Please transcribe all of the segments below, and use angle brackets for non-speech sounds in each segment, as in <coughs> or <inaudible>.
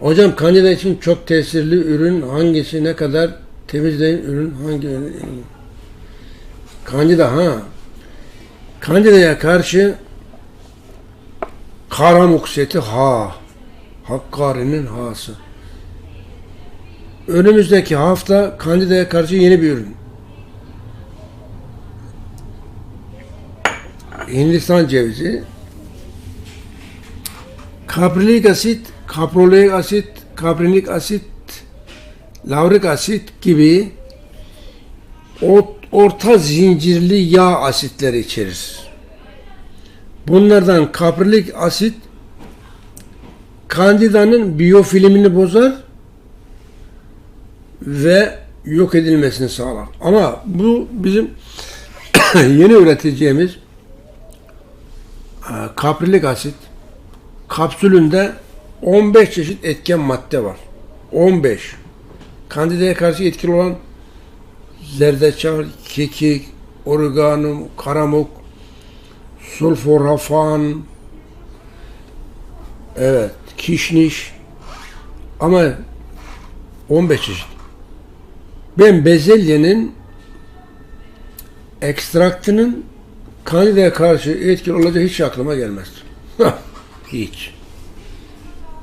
Hocam kandida için çok tesirli ürün hangisi ne kadar temizleyin ürün hangi? Kandida ha. Kandidaya karşı karamukseti ha. Hakkari'nin hası. Önümüzdeki hafta kandidaya karşı yeni bir ürün. Hindistan cevizi, kaprilik asit, kaprolik asit, kaprinik asit, laurik asit gibi orta zincirli yağ asitleri içerir. Bunlardan kaprilik asit kandidanın biyofilmini bozar ve yok edilmesini sağlar. Ama bu bizim <coughs> yeni üreteceğimiz e, kaprilik asit kapsülünde 15 çeşit etken madde var. 15. Kandidaya karşı etkili olan zerdeçal, kekik, oreganum, karamuk, sulforafan, evet, kişniş ama 15 çeşit. Ben bezelyenin ekstraktının kandidaya karşı etkili olacağı hiç aklıma gelmez. <laughs> hiç.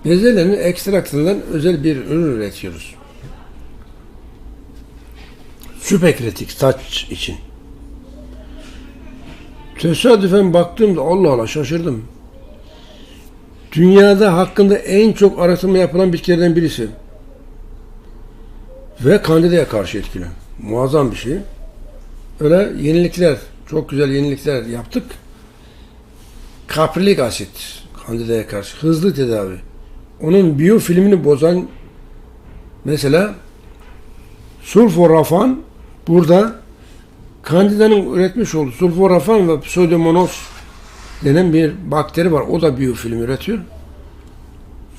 Bezelyenin ekstraktından özel bir ürün üretiyoruz. Süper kritik saç için. Tesadüfen baktığımda Allah Allah şaşırdım. Dünyada hakkında en çok araştırma yapılan bitkilerden birisi. Ve kandidaya karşı etkili. Muazzam bir şey. Öyle yenilikler, çok güzel yenilikler yaptık. Kaprilik asit kandidaya karşı hızlı tedavi. Onun biyofilmini bozan mesela sulforafan burada kandidanın üretmiş olduğu sulforafan ve pseudomonas denen bir bakteri var. O da biyofilm üretiyor.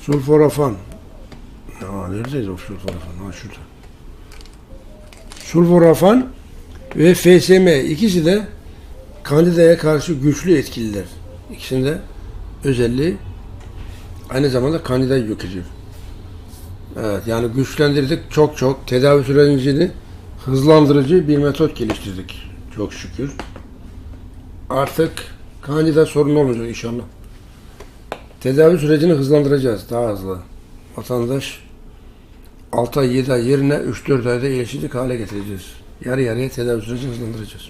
Sulforafan. Ya neredeydi o sulforafan? Ha şurada. Sulforafan ve FSM ikisi de kandidaya karşı güçlü etkililer. İkisinde özelliği aynı zamanda kandidayı yok ediyor. Evet yani güçlendirdik çok çok tedavi sürecini hızlandırıcı bir metot geliştirdik. Çok şükür. Artık kandida sorun olmayacak inşallah. Tedavi sürecini hızlandıracağız daha hızlı. Vatandaş 6 ay 7 ay yerine 3-4 ayda iyileşecek hale getireceğiz. Yarı yarıya tedavi sürecini hızlandıracağız.